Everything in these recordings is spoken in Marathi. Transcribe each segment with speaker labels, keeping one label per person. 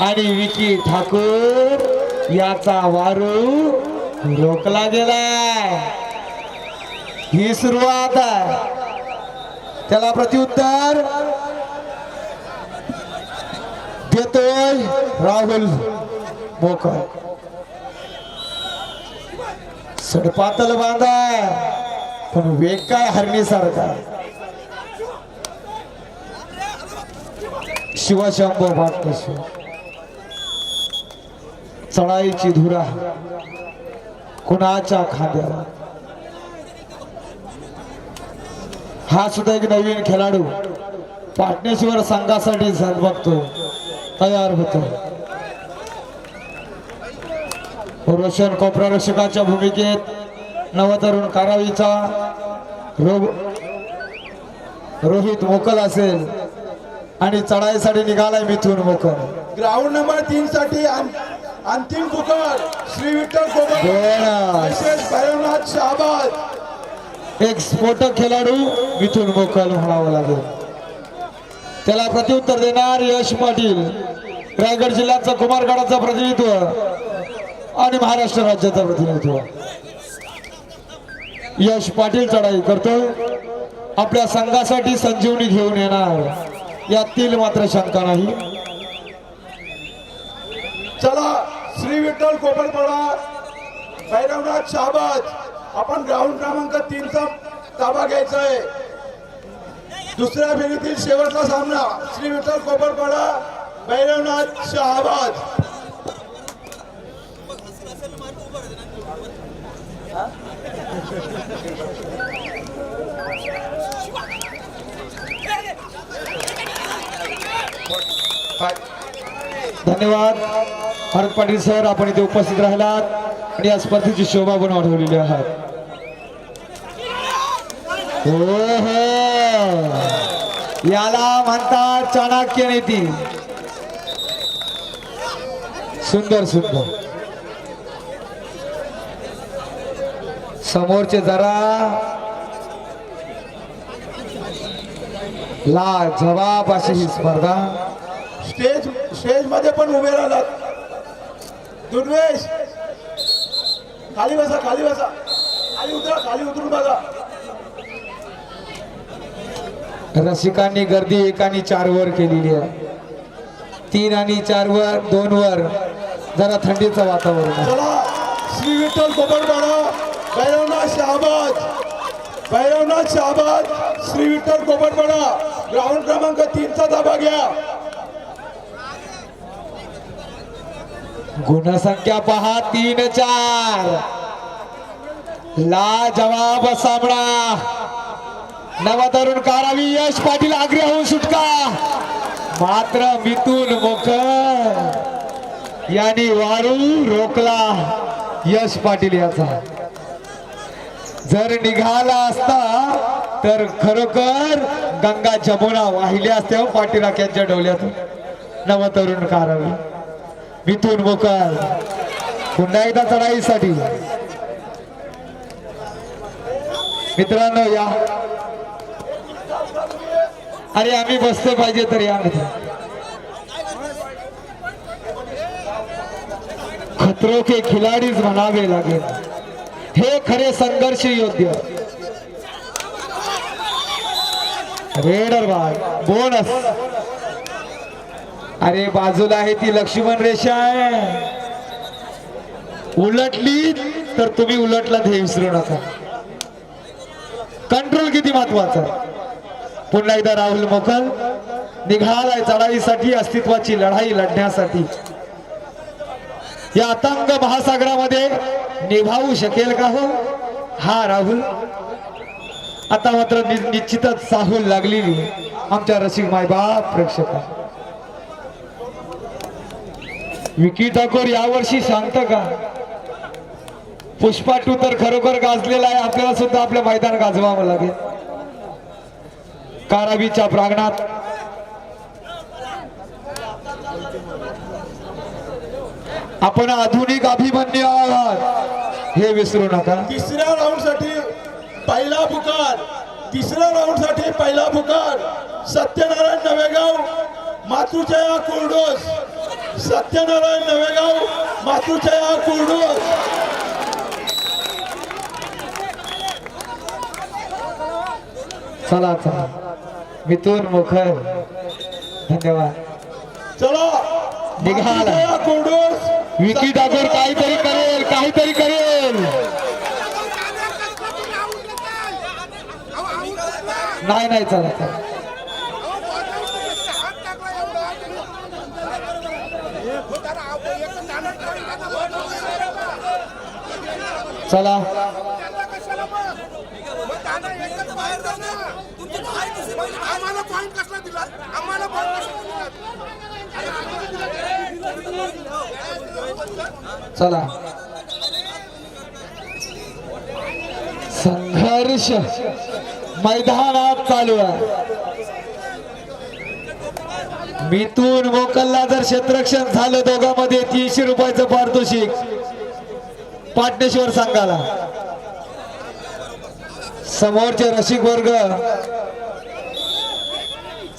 Speaker 1: आणि विकी ठाकूर याचा वारू रोखला गेलाय. ही सुरुवात आहे. त्याला प्रत्युत्तर देतोय राहुल मोकर सडपातल बांधाय पण वेग काय हरणीसारखा? शिवशंभो पाटकेश्वर चढाईची धुरा. कुणाच्या खांद्यावर? हा सुद्धा एक नवीन खेळाडू. पाटणेश्वर संघासाठी झगमगतो तयार होतो. रोशन कोपरा रक्षकाच्या भूमिकेत नवतरुण कारावीचा रो- रोहित मोकल असेल. आणि चढाईसाठी निघालाय मिथून मोकल
Speaker 2: ग्राउंड नंबर तीन साठी अंतिम पुकार श्री विठ्ठल. तसेच भैरवनाथ शहाबाद.
Speaker 1: एक स्फोटक खेळाडू मिथून मोकल म्हणावं लागेल. त्याला प्रत्युत्तर देणार यश पाटील. रायगड जिल्ह्याचा कुमारगडाचं प्रतिनिधित्व आणि महाराष्ट्र राज्याचं प्रतिनिधित्व. यश पाटील चढाई करतो आपल्या संघासाठी संजीवनी घेऊन येणार. यातील मात्र शंका नाही.
Speaker 2: चला श्री विठ्ठल कोपरपाडा भैरवनाथ शाहबाज आपण ग्राउंड क्रमांक तीनचा ताबा घ्यायचा आहे दुसऱ्या फेरीतील शेवटचा सामना श्री विठ्ठल कोपरपाडा भैरवनाथ शहाबाद
Speaker 1: धन्यवाद. भारत पाटील सर आपण इथे उपस्थित राहिलात आणि या स्पर्धेची शोभा पण वाढवलेली आहात. हो याला म्हणतात चाणक्य नेती. सुंदर सुंदर. समोरचे जरा ला जवाब अशी ही स्पर्धा.
Speaker 2: स्टेज स्टेजमध्ये पण उभे राहिलात दुर्वेश खाली बसा खाली बसा. खाली उतरा खाली उतरून बघा.
Speaker 1: रसिकांनी गर्दी एक आणि चार वर केलेली आहे. तीन आणि चार वर दोन वर. जरा थंडीचं वातावरण
Speaker 2: चला श्री विठ्ठल कोपरपाडा भैरवनाथ शहाबाद. भैरवनाथ शहाबाद श्री विठ्ठल कोपरपाडा ग्राउंड क्रमांक तीनचा ताबा घ्या.
Speaker 1: गुणसंख्या पहा तीन चार. ला जवाब सामना नवतरुण कारावी यश पाटील आग्रे होऊन सुटका. मात्र मिथुन मोकर यांनी वारू रोखला यश पाटील याचा. जर निघाला असता तर खरोखर गंगा जमुना वाहिल्या असत्या हो यांच्या डोल्यातून नवतरुण कारावी. मिथून मोकर पुन्हा एकदा चढाईसाठी. मित्रांनो या. अरे आम्ही बसतो पाहिजे तर या खतरो के खिलाडीच म्हणावे लागेल. हे खरे संघर्ष योग्य रेडर बाय बोनस. अरे बाजूला आहे ती लक्ष्मण रेषा. आहे उलटली तर तुम्ही उलटला हे विसरू नका. कंट्रोल किती महत्त्वाचा? पुन्हा एकदा राहुल मोकल. निघालाय चढाईसाठी अस्तित्वाची लढाई लढण्यासाठी. या अतंग महासागरामध्ये निभावू शकेल का हो? हा राहुल. आता मात्र निश्चितच साहूल लागलेली आमच्या रसिक मायबाप प्रेक्षका. विकी ठाकूर यावर्षी सांगत का? पुष्पा टू तर खरोखर गाजलेला आहे. आपल्याला सुद्धा आपलं मैदान गाजवावं लागेल. कारावीच्या प्रांगणात. आपण आधुनिक अभिमन्यू आहात. हे विसरू नका.
Speaker 2: तिसऱ्या राऊंडसाठी पहिला पुकार. तिसऱ्या राऊंडसाठी पहिला पुकार. सत्यनारायण नवेगाव मातृछाया कोरडोस सत्यनारायण नवेगाव मातृछाया कुर्डोस
Speaker 1: चला चला. मिथून मुखर धन्यवाद.
Speaker 2: चला.
Speaker 1: निघाला.
Speaker 2: कुर्डोस
Speaker 1: विकी ठाकूर काहीतरी करेल काहीतरी करेल. नाही नाही चला चला चला
Speaker 3: आम्हाला पॉईंट कसला दिला आम्हाला पॉईंट कसला चला.
Speaker 1: चला. संघर्ष मैदानात चालू आहे. मिथून मोकलला जर क्षेत्रक्षण झालं दोघांमध्ये तीनशे रुपयाचं पारितोषिक. पाटणेश्वर संघाला. समोरचे रसिक वर्ग.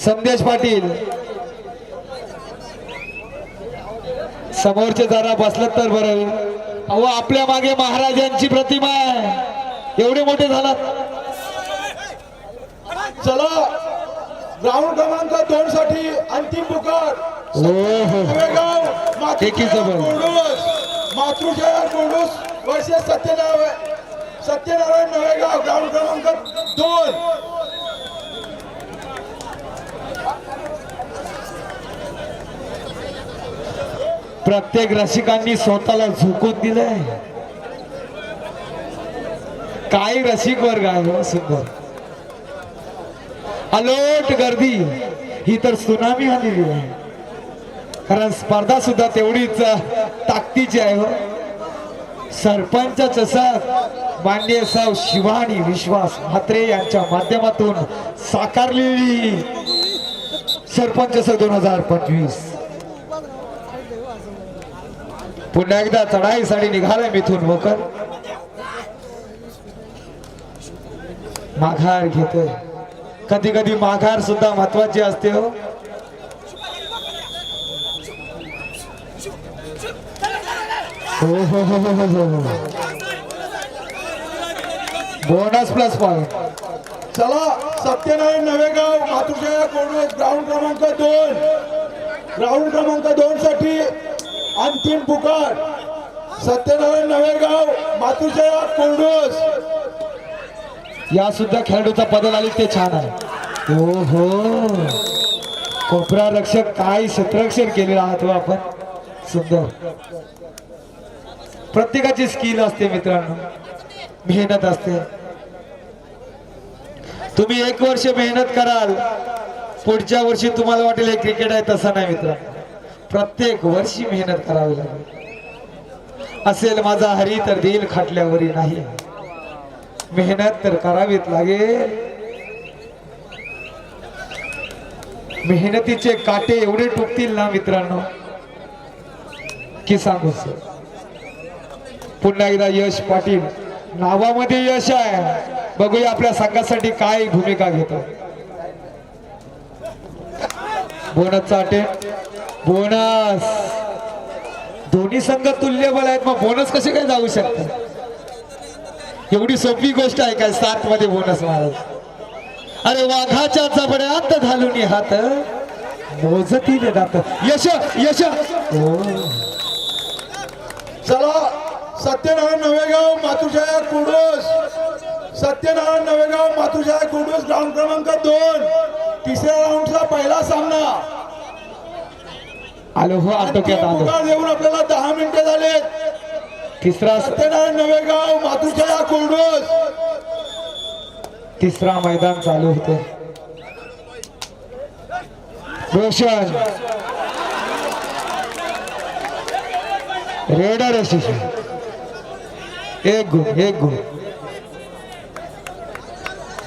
Speaker 1: संदेश पाटील. समोरचे जरा बसलं तर बरं. अहो आपल्या मागे महाराजांची प्रतिमा आहे. एवढे मोठे झालात.
Speaker 2: चला ग्राउंड क्रमांक दोन साठी अंतिम पुकार.
Speaker 1: हो हो एकीचं
Speaker 2: मातृछाया माणूस वर्षे सत्यनारायण सत्यनारायण नवेगाव ग्राउंड क्रमांक दोन.
Speaker 1: प्रत्येक रसिकांनी स्वतःला झोकून दिलंय. काही रसिक वर्ग आहे हो, सुंदर. अलोट गर्दी ही तर सुनामी आलेली आहे. कारण स्पर्धा सुद्धा तेवढीच ताकदीची आहे हो. सरपंच चषक मान्य साव शिवानी विश्वास म्हात्रे यांच्या माध्यमातून साकारलेली सरपंच चषक दोन हजार पंचवीस. पुन्हा एकदा चढाईसाठी निघालाय मिथून मोकर. माघार घेतोय. कधी कधी माघार सुद्धा महत्वाची असते हो. हो हो हो हो हो हो बोनस प्लस पॉईंट
Speaker 2: चला सत्यनारायण नवेगाव मातृछाया कुर्डोस ग्राउंड क्रमांक दोन. ग्राउंड क्रमांक दोन साठी अंतिम पुकार. सत्यनारायण नवेगाव मातृछाया कुर्डोस
Speaker 1: या सुद्धा खेळाडूचा पदक आली ते छान आहे. हो हो कोपरा रक्षक काय क्षेत्ररक्षण केलेलं आहात हो आपण. सुंदर. प्रत्येकाची स्किल असते मित्रांनो. मेहनत असते. तुम्ही एक वर्ष मेहनत कराल पुढच्या वर्षी तुम्हाला वाटेल हे क्रिकेट आहे तसं नाही मित्र. प्रत्येक वर्षी मेहनत करावी लागेल. असेल माझा हरी तर देईल खाटल्यावरी नाही. मेहनत तर करावीच लागेल. मेहनतीचे काटे एवढे टुकतील ना मित्रांनो की सांगू सर? पुन्हा एकदा यश पाटील नावामध्ये यश आहे. बघूया आपल्या संघासाठी काय भूमिका घेतो. बोनसचा चाटे. बोनस. दोन्ही संघ तुल्यबल आहेत. मग बोनस कसे काय जाऊ शकतात? एवढी सोपी गोष्ट आहे काय सात मध्ये बोनस महाराज अरे वाघाच्या जबड्यात घालून हात. मोजती दात. यश यश. हो
Speaker 2: चला. सत्यनारायण नवेगाव मातृछाया कुर्डोस सत्यनारायण नवेगाव मातृछाया कुर्डोस ग्राउंड क्रमांक दोन. तिसऱ्या राऊंडचा पहिला सामना.
Speaker 1: आलो हो आटोक्यात आलो.
Speaker 2: पुकार देऊन आपल्याला दहा मिनिटे झाले
Speaker 1: तिसरा
Speaker 2: सत्यनारायण नवेगाव मातृछाया कुर्डोस
Speaker 1: तिसरा मैदान चालू होते. रोशन. रेडर एक गुण एक गुण.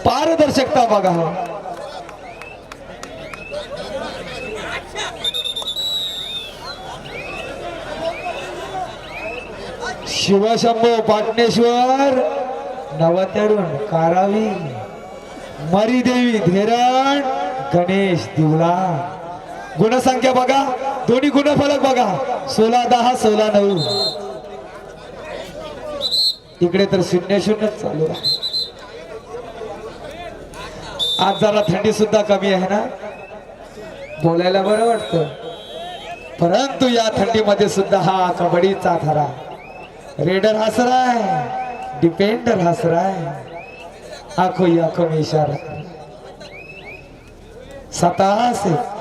Speaker 1: पारदर्शकता बघा. शिवशंभो पाटणेश्वर नवतरुण कारावी मरीदेवी धेरण गणेश दिवला. गुणसंख्या बघा दोन्ही गुणफलक बघा. सोळा दहा सोळा नऊ. इकडे तर शून्य शून्यच चालू आहे आज जरा थंडी सुद्धा कमी आहे ना? बोलायला बरं वाटतं. परंतु या थंडीमध्ये सुद्धा हा कबड्डीचा थरा रेडर हसराय. डिपेंडर हसराय. आखो ही आखो इशारा. स्वतः से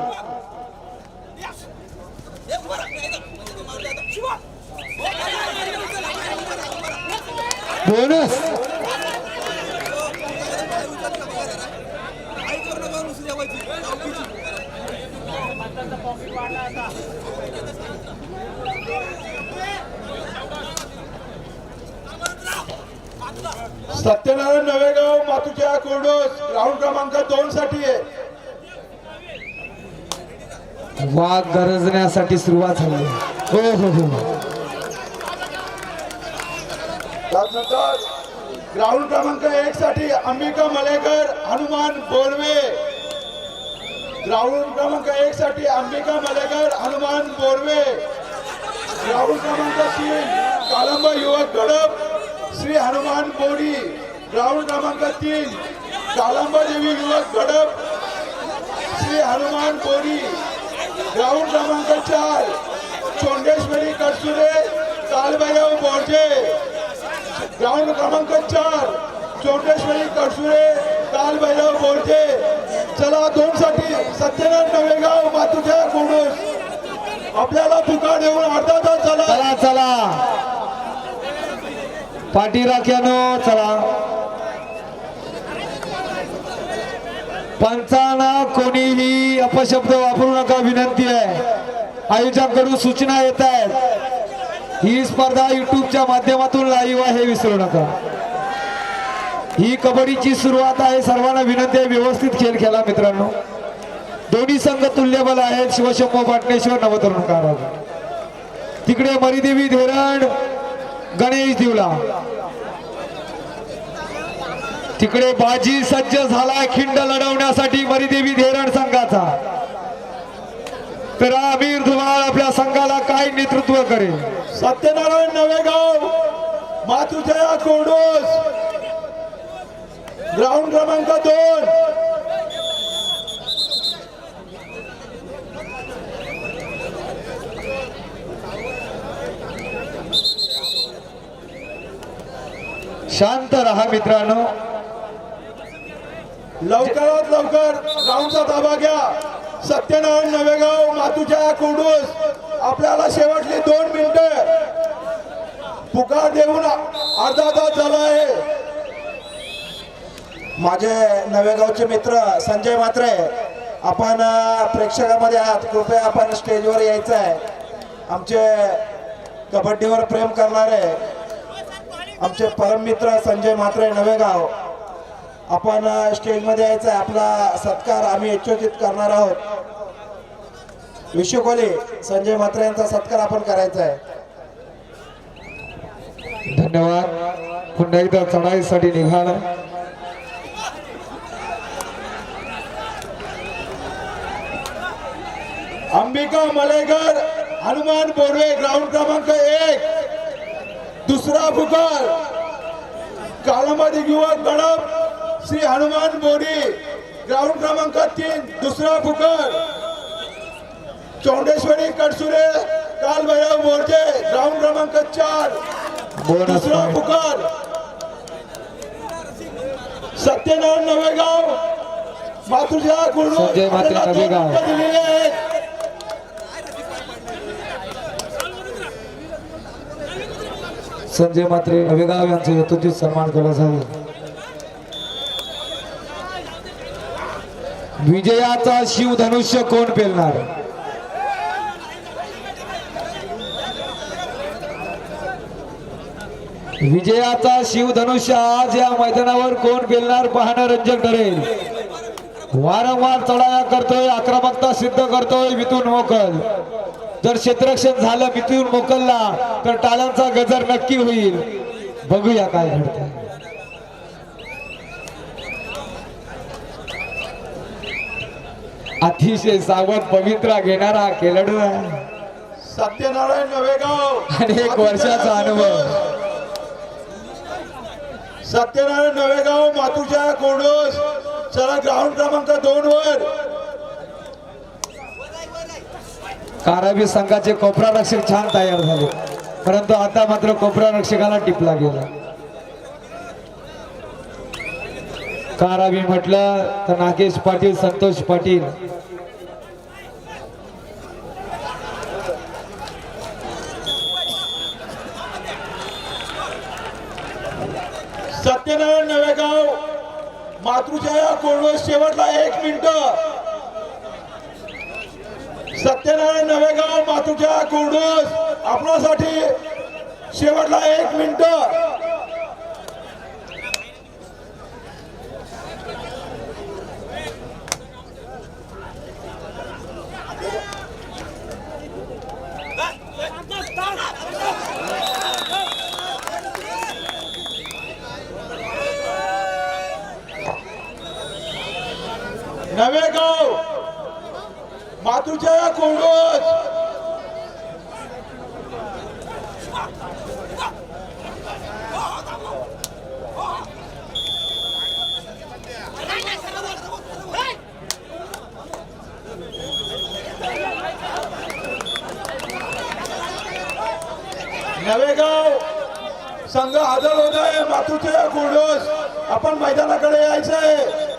Speaker 2: सत्यनारायण नवेगाव मातुच्या कोरडोस राऊंड क्रमांक दोन साठी आहे.
Speaker 1: वाघ गरजण्यासाठी सुरुवात झाली. हो हो हो.
Speaker 2: त्यानंतर ग्राउंड क्रमांक एक साठी अंबिका मलेकर हनुमान बोरवे. ग्राउंड क्रमांक एक साठी अंबिका मलेकर हनुमान बोरवे. ग्राउंड क्रमांक तीन कालंब युवक गडप श्री हनुमान बोडी ग्राउंड क्रमांक तीन कालंब देवी युवक गडप श्री हनुमान बोडी ग्राउंड क्रमांक चार चोंडेश्वरी कटसुरे कालभैरव बोरजे. ग्राउंड क्रमांक चार चोटेश्वरी कडसुरे कालभैरव बोरजे. चला दोन साठी सत्यनारायण नवेगाव मातुच्या कोणूस आपल्याला पुकार देऊन अर्धा तास चला
Speaker 1: चला. चला पाठीराख्यानो चला. पंचांना कोणीही अपशब्द वापरू नका विनंती आहे. आयोजकांकडून सूचना येत आहेत. ही स्पर्धा युट्यूबच्या माध्यमातून लाईव्ह आहे हे विसरू नका. ही कबड्डीची सुरुवात आहे. सर्वांना विनंती आहे व्यवस्थित खेळ खेळा मित्रांनो. दोन्ही संघ तुल्यबल आहेत. शिवशंभो पाटणेश्वर नवतरुण तिकडे मरिदेवी धोरण गणेश दिवला. तिकडे बाजी सज्ज झाला खिंड लढवण्यासाठी मरिदेवी धेरण संघाचा. तर आमिर धुमाळ आपल्या संघाला काय नेतृत्व करेल.
Speaker 2: सत्यनारायण नवेगाव मातुजया कोडोस. ग्राउंड क्रमांक दोन.
Speaker 1: शांत रहा मित्रांनो.
Speaker 2: लवकरात लवकर ग्राउंडचा ताबा घ्या. सत्यनारायण नवेगाव मातुच्या कुडूस. आपल्याला शेवटली दोन मिनिटं. पुकार देऊन अर्धा तास झाला आहे. माझे नवेगावचे मित्र संजय मात्रे आपण प्रेक्षकामध्ये आहात. कृपया आपण स्टेजवर यायचं आहे आमचे कबड्डीवर प्रेम करणारे आमचे परममित्र संजय मात्रे नवेगाव. आपण स्टेजमध्ये यायचं आहे. आपला सत्कार आम्ही यशोचित करणार आहोत. विश्वकोली संजय म्हात्रे यांचा सत्कार आपण करायचा आहे.
Speaker 1: धन्यवाद. पुन्हा एकदा चढाईसाठी निघाला.
Speaker 2: अंबिका मलेकर हनुमान बोरवे ग्राउंड क्रमांक एक. दुसरा पुकार कालामध्ये युवक श्री हनुमान बोरी ग्राउंड क्रमांक तीन दुसरा पुकार चौंडेश्वरी कडसुरे काल भैरव मोर्चे ग्राउंड क्रमांक चार दुसरा. पुकार सत्यनारायण नवेगाव मातुजा गुरु. दिलेले आहेत
Speaker 1: संजय मात्रे नवेगाव यांचा यथोचित सन्मान केला जाईल विजयाचा शिवधनुष्य कोण पेलणार? विजयाचा शिवधनुष्य आज या मैदानावर कोण पेलणार पाहणं रंजक ठरेल. वारंवार चढाया करतोय आक्रमकता सिद्ध करतोय मिथून मोकल. जर क्षेत्ररक्षण झालं मिथून मोकलला तर टाळ्यांचा गजर नक्की होईल. बघूया काय घडतं अतिशय सावध पवित्रा घेणारा खेळाडू आहे.
Speaker 2: सत्यनारायण नवेगाव.
Speaker 1: अनेक वर्षाचा अनुभव.
Speaker 2: सत्यनारायण नवेगाव मातुच्या कोंडोस. चला ग्राउंड क्रमांक दोन वर.
Speaker 1: कारावी संघाचे कोपरा रक्षक छान तयार झाले. परंतु आता मात्र कोपरा रक्षकाला टिपला गेला. कारावी म्हटलं तर नागेश पाटील संतोष पाटील.
Speaker 2: सत्यनारायण नवेगाव मातृछाया कोंडोस शेवटला एक मिनिट. सत्यनारायण नवेगाव मातृछाया कोंडोस आपणासाठी शेवटला एक मिनिट नवेगाव मातृछाया कोंडोस नवेगाव संघ हजर होत आहे मातृछाया कोंडोस आपण मैदानाकडे यायचं आहे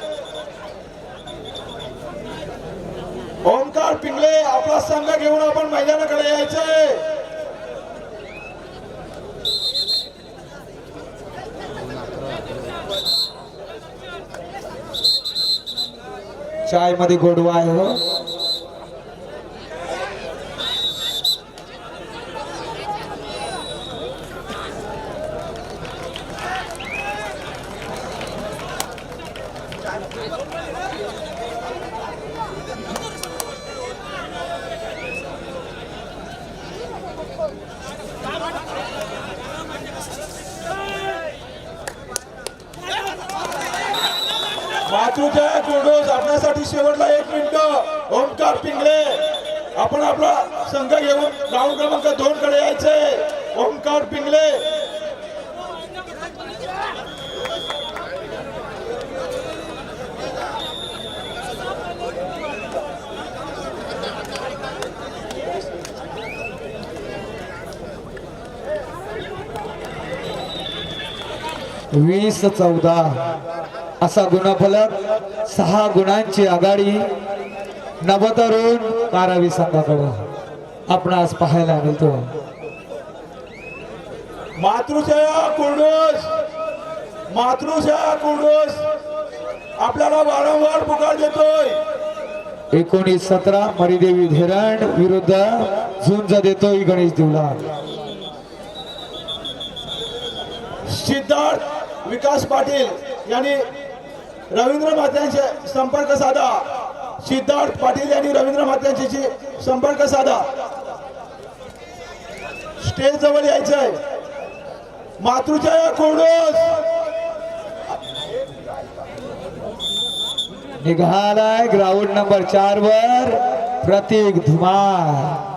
Speaker 2: ओमकार पिंगले आपला संघ घेऊन आपण मैदानाकडे यायचंय.
Speaker 1: चायमध्ये गोडवा आहे हो
Speaker 2: मातृजय कोडोस आपल्यासाठी शेवटला एक मिनिट ओमकार पिंगळे आपण आपला संघ घेऊन ग्राउंड क्रमांक दोन कडे यायचंय ओमकार पिंगळे
Speaker 1: वीस चौदा. असा गुणफलक सहा गुणांची आघाडी नवतरुण कारावी संघाकडे. आपण आज पाहायला मिळतो.
Speaker 2: मातृजया कोडोस मातृजया कोडोस आपल्याला वारंवार पुकार देतोय.
Speaker 1: एकोणीस सतरा मरिदेवी धीरण विरुद्ध झुंज देतोय गणेश देवला.
Speaker 2: सिद्धार्थ विकास पाटील यांनी रवींद्र मात्यांचे संपर्क साधा. सिद्धार्थ पाटील यांनी रवींद्र मात्यांशी संपर्क साधा. स्टेज जवळ यायचंय. मातृजया कोडोस.
Speaker 1: निघालाय ग्राउंड नंबर चार वर. प्रतीक धुमाळ.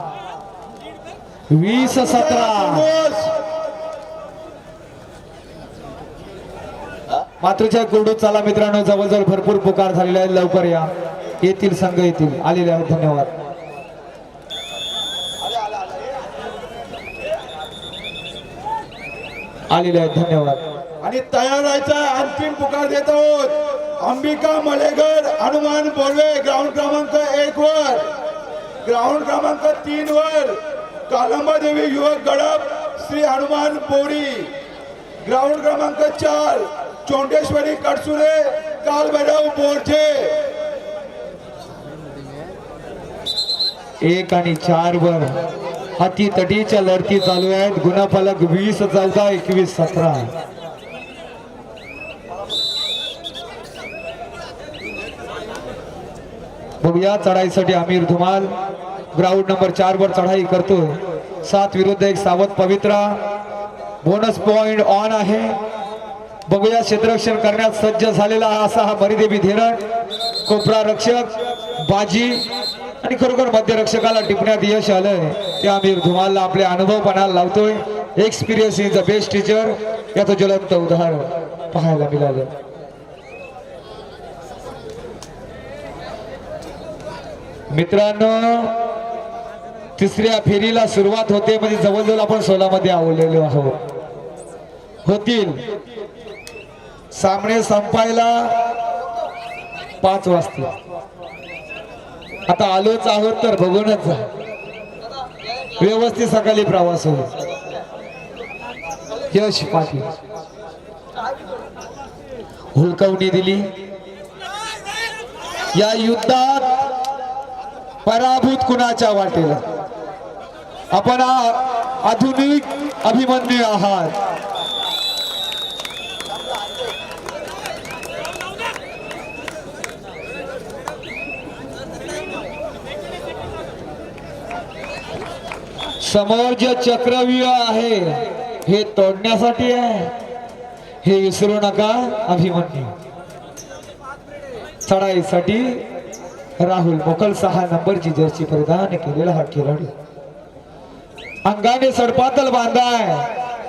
Speaker 1: वीस सतरा
Speaker 2: कोडोस
Speaker 1: मातृच्या कुरडू चला मित्रांनो जवळजवळ भरपूर पुकार झालेला आहे लवकर या. येतील संघ येतील. आलेले आहेत. धन्यवाद. आलेले आहेत. धन्यवाद.
Speaker 2: आणि तयार राहायचा अंतिम पुकार देत आहोत. अंबिका मलेगर हनुमान बोर्वे ग्राउंड क्रमांक एक वर. ग्राउंड क्रमांक तीन वर. कालंबा देवी युवक गडप श्री हनुमान बोरी ग्राउंड क्रमांक चार. चोंडेश्वरी कडसुरे कालभैरव बोरचे
Speaker 1: एक आणि चार वर हाती तटीच्या लढती चालू आहेत. गुणाफलक वीस चौदा एकवीस सतरा. बघूया चढाईसाठी आमिर धुमाल. ग्राउंड नंबर चार वर चढाई करतो सात विरुद्ध एक सावध पवित्रा. बोनस पॉइंट ऑन आहे. बघूया क्षेत्ररक्षण करण्यास सज्ज झालेला असा हा मरिदेवी धीरण कोपरा रक्षक बाजी आणि खरोखर मध्यरक्षकाला टिपण्यात यश आलंय. ते आम्ही धुमालला आपले अनुभव पणाला लावतोय. Experience is the best teacher याचं ज्वलंत उदाहरण पाहायला मिळालं. मित्रांनो तिसऱ्या फेरीला सुरुवात होते म्हणजे जवळजवळ आपण सोलामध्ये आवडलेलो आहोत. होतील. सामने संपायला पाच वाजता. आता आलोच आहोत तर बघूनच जा. व्यवस्थित सकाळी प्रवास होईल. यश पाटील. हुलकवणी दिली. या युद्धात पराभूत कुणाच्या वाटेला? आपण आधुनिक अभिमन्यू आहात. समोर जे चक्रव्यूह आहे. हे तोडण्यासाठी आहे. हे विसरू नका अभिमन्यू. चढाईसाठी राहुल मोकल सहा नंबरची जर्सी परिधान केलेला हा खेळाडू. अंगाने सडपातल बांधाय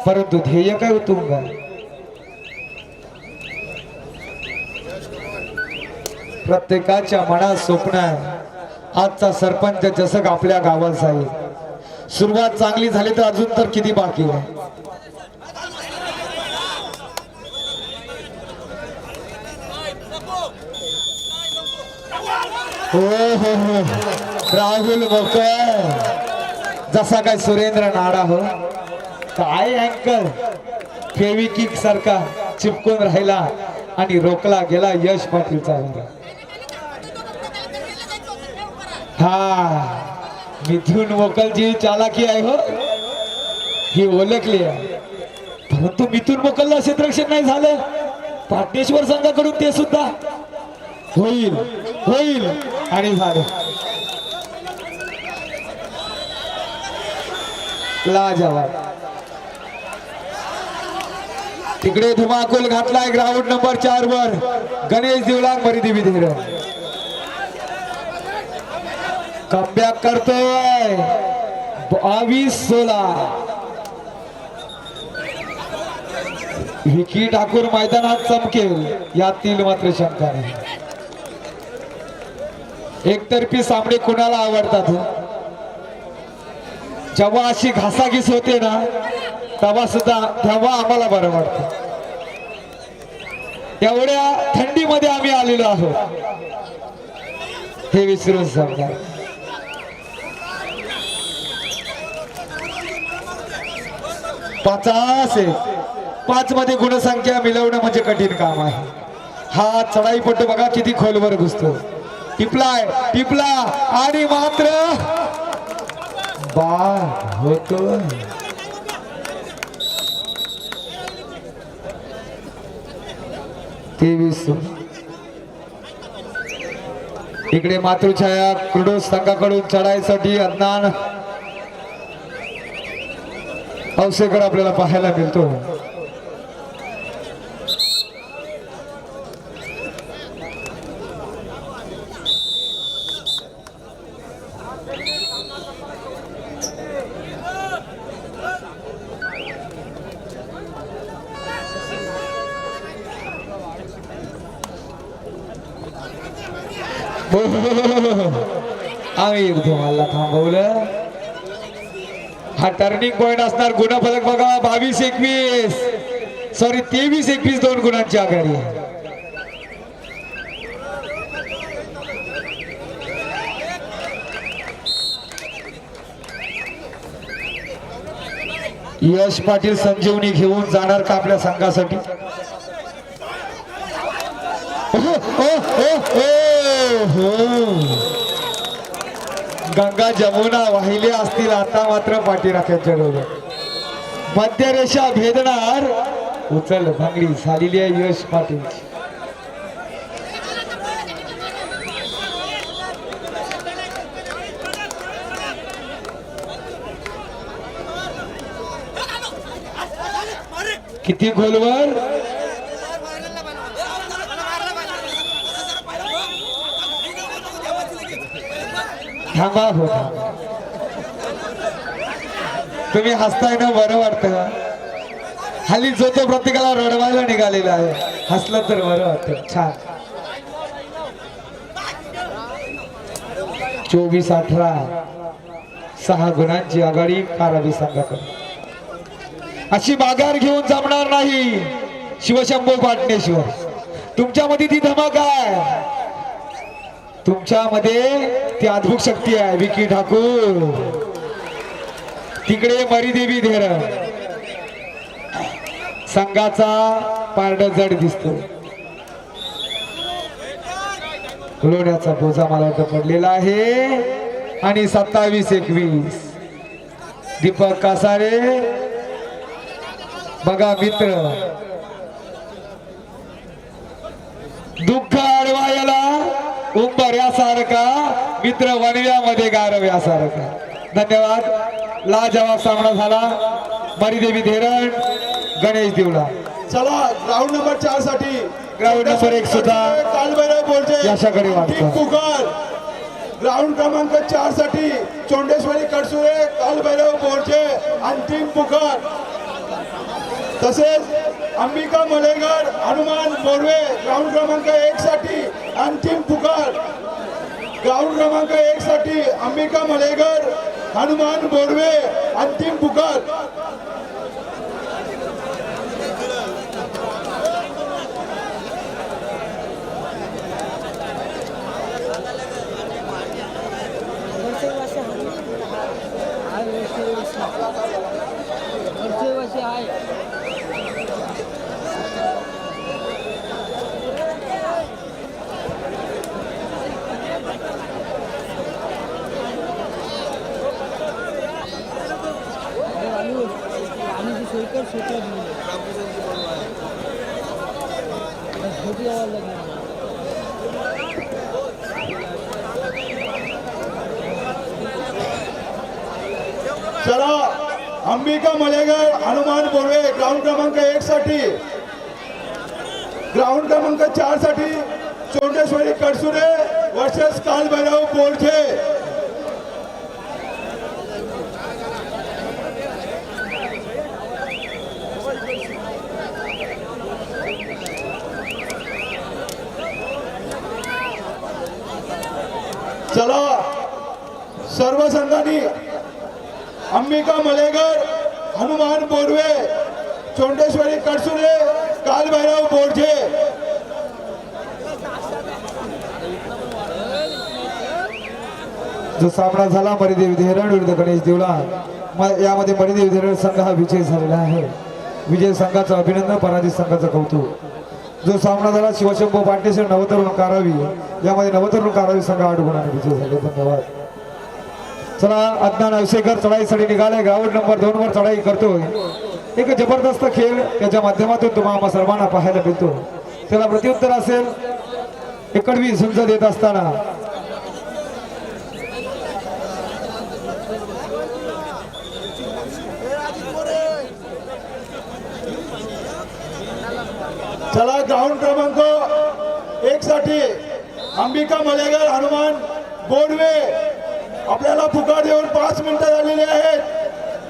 Speaker 1: परंतु ध्येय काय उतुंग? आहे प्रत्येकाच्या मनात स्वप्न आहे. आजचा सरपंच जसं आपल्या गावात जाईल. सुरुवात चांगली झाली तर अजून तर किती बाकी आहे? हो हो हो. राहुल मोकळ. जसा काय सुरेंद्र नाडा हो. काय अँकर फेविकिक सारखा चिपकून राहिला आणि रोखला गेला यश पाटीलचा. हा. मिथून मोकलची चालाकी आहे हो. ही ओळखली आहे. परंतु मिथून मोकलला क्षेत्रक्षण नाही झालं. पाटेश्वर संघाकडून ते सुद्धा होईल होईल आणि झालं. लाजवाब तिकडे धुमाकूल घातलाय ग्राउंड नंबर चार वर. गणेश देवलांग मरिदेवी धीर कमबॅक करतोय. बावीस सोळा. विकी ठाकूर मैदानात चमकेल. यातील मात्र शंका नाही एकतर्फी सामने कुणाला आवडतात? हो? जेव्हा अशी घासाघीस होते ना तेव्हा सुद्धा तेव्हा आम्हाला बरं वाटतं. एवढ्या थंडीमध्ये आम्ही आलेलो आहोत. हे विसरून समजा पाचास पाच मध्ये गुणसंख्या मिळवणं म्हणजे कठीण काम आहे. हा चढाईपट्टू बघा किती खोलवर घुसतो. टिपलाय टिपला. आणि मात्र बा होतो तेवीस. इकडे मातृछाया क्रीडो संघाकडून चढाईसाठी अज्ञान. अवसेकर आपल्याला पाहायला मिळतो आम्ही तुम्हाला थांबवलं हा टर्निंग पॉइंट असणार गुणफलक बघा बावीस एकवीस. सॉरी तेवीस एकवीस दोन गुणांची आघाडी यश पाटील संजीवनी घेऊन जाणार का आपल्या संघासाठी? हो. हो, हो, हो गंगा जमुना वाहिले असतील आता मात्र पाठीराख्यांच्या डोळ्यात मध्यरेषा भेदणार उचल भांगडी झालेली आहे यश पाटीलची किती खोलवर थांबा हो. तुम्ही हसताय ना बरं वाटतं हल्ली जो तो प्रत्येकाला रडवायला निघालेला आहे. हसलं तर बरं वाटतं. छान. चोवीस अठरा. सहा गुणांची आघाडी कारावी संघाकडे अशी माघार घेऊन जमणार नाही शिवशंभू पाटणेश्वर. तुमच्यामध्ये ती धमक आहे. तुमच्यामध्ये ती अद्भुत शक्ती आहे विकी ठाकूर. तिकडे मरीदेवी धेर. संघाचा पारड जड दिसतो. लोण्याचा बोजा मला वाटतं पडलेला आहे. आणि सत्तावीस एकवीस. दीपक कासारे. बघा मित्र उंबऱ्यासारखा मित्र वनव्यामध्ये गारव्यासारखा. धन्यवाद. लाजवाब सामना झाला. मरीदेवी धेरण गणेश देवला
Speaker 2: चला ग्राउंड नंबर चारसाठी.
Speaker 1: ग्राउंड नंबर एक सुद्धा.
Speaker 2: कालभैरव बोलचे ग्राउंड क्रमांक चारसाठी चोंडेश्वरी कडसुरे कालभैरव बोरचे अंतिम पुकार तसेच अंबिका मलेगर हनुमान बोरवे ग्राउंड क्रमांक एक साठी अंतिम पुकार ग्राउंड क्रमांक एक साठी अंबिका मलेगर हनुमान बोरवे अंतिम पुकार अंबिका मलेगर हनुमान बोरवे ग्राउंड क्रमांक एक साठी. ग्राउंड क्रमांक चारसाठी चोंडेश्वरी कडसुरे वर्सेस कालभैरव बोरचे चला सर्व संघांनी अंबिका मलेगर हनुमान बोरवे चोंडेश्वरी कडसुरे कालभैरव बोरजे
Speaker 1: जो सामना झाला मरिदेवी धेरण विरुद्ध गणेश देवला. म- यामध्ये मरिदेवी धेरण संघ हा विजय झालेला आहे. विजय संघाचं अभिनंदन पराजित संघाचं कौतुक. जो सामना झाला शिवशंभू पाटेश्वर नवतरुण कारावी. यामध्ये नवतरुण कारावी संघ आठ गुणांनी विजय झाले. धन्यवाद. चला अज्ञान अवसेकर चढाईसाठी निघाले. ग्राउंड नंबर दोन वर चढाई करतोय. एक जबरदस्त खेळ त्याच्या माध्यमातून तुम्हाला सर्वांना पाहायला मिळतो. त्याला प्रत्युत्तर असेल एकडवी झुंज देत असताना.
Speaker 2: चला ग्राउंड क्रमांक एक साठी अंबिका मलेगर हनुमान बोरवे आपल्याला पुकार येऊन पाच मिनिटं झालेली आहेत.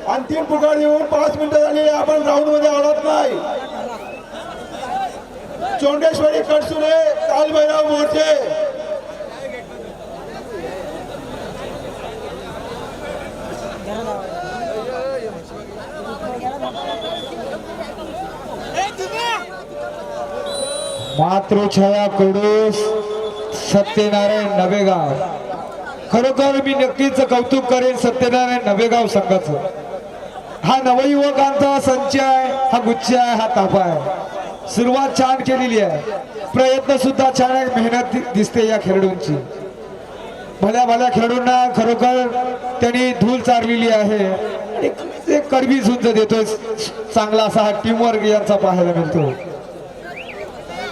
Speaker 2: अंतिम पुकार येऊन पाच मिनिटं झालेली आहे. आपण ग्राउंडमध्ये आलात नाही. चोंडेश्वरी कडसुने कालभैरव मोर्चे.
Speaker 1: मातृछाया कडूस सत्यनारायण नवेगाव. खरोखर मी नक्कीच कौतुक करेन सत्यनारायण नवेगाव संघाचं. हा नवयुवकांचा संच आहे हा गुच्छ आहे हा ताफा आहे. सुरुवात छान केलेली आहे. प्रयत्न सुद्धा छान आहे मेहनत दिसते या खेळाडूंची. भल्या भल्या खेळाडूंना खरोखर त्यांनी धूल चारलेली आहे. एक एक कडवी झुंज देतोय. चांगला असा हा टीमवर्क यांचा पाहायला मिळतो.